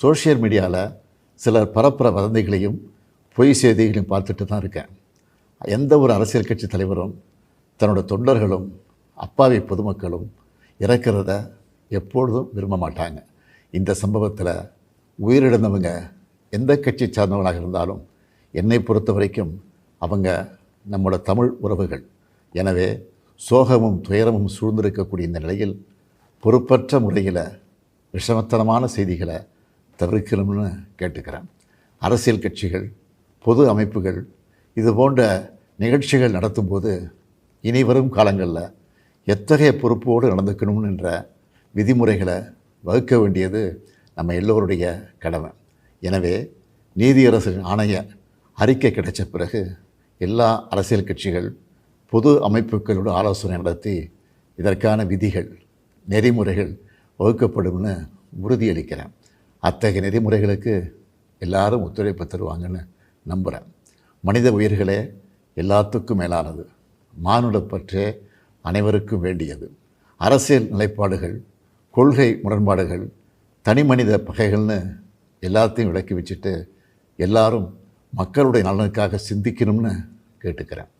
Social மீடியாவில் சிலர் பரப்புகிற வதந்திகளையும் பொய் செய்திகளையும் பார்த்துட்டு தான் இருக்கேன். எந்த ஒரு அரசியல் கட்சி தலைவரும் தன்னோட தொண்டர்களும் அப்பாவி பொதுமக்களும் இறக்கிறத எப்பொழுதும் விரும்ப மாட்டாங்க. இந்த சம்பவத்தில் உயிரிழந்தவங்க எந்த கட்சி சார்ந்தவங்களாக இருந்தாலும் என்னை பொறுத்த வரைக்கும் அவங்க நம்மளோட தமிழ் உறவுகள். எனவே சோகமும் துயரமும் சூழ்ந்திருக்கக்கூடிய இந்த நிலையில் பொறுப்பற்ற முறையில் விஷமத்தனமான செய்திகளை தவிர்க்கணும்னு கேட்டுக்கிறேன். அரசியல் கட்சிகள் பொது அமைப்புகள் இது போன்ற நிகழ்ச்சிகள் நடத்தும்போது இனி வரும் காலங்களில் எத்தகைய பொறுப்போடு நடந்துக்கணும்னு என்ற விதிமுறைகளை வகுக்க வேண்டியது நம்ம எல்லோருடைய கடமை. எனவே நீதியரசரின் ஆணைய அறிக்கை கிடைச்ச பிறகு எல்லா அரசியல் கட்சிகள் பொது அமைப்புகளோடு ஆலோசனை நடத்தி இதற்கான விதிகள் நெறிமுறைகள் வகுக்கப்படும்னு உறுதியளிக்கிறேன். அத்தகைய நெறிமுறைகளுக்கு எல்லாரும் ஒத்துழைப்பு தருவாங்கன்னு நம்புகிறேன் மனித உயிர்களே எல்லாத்துக்கும் மேலானது மானுடப்பற்றே அனைவருக்கும் வேண்டியது. அரசியல் நிலைப்பாடுகள் கொள்கை முரண்பாடுகள் தனி மனித பகைகள்னு எல்லாத்தையும் விளக்கி வச்சுட்டு எல்லாரும் மக்களுடைய நலனுக்காக சிந்திக்கணும்னு கேட்டுக்கிறேன்.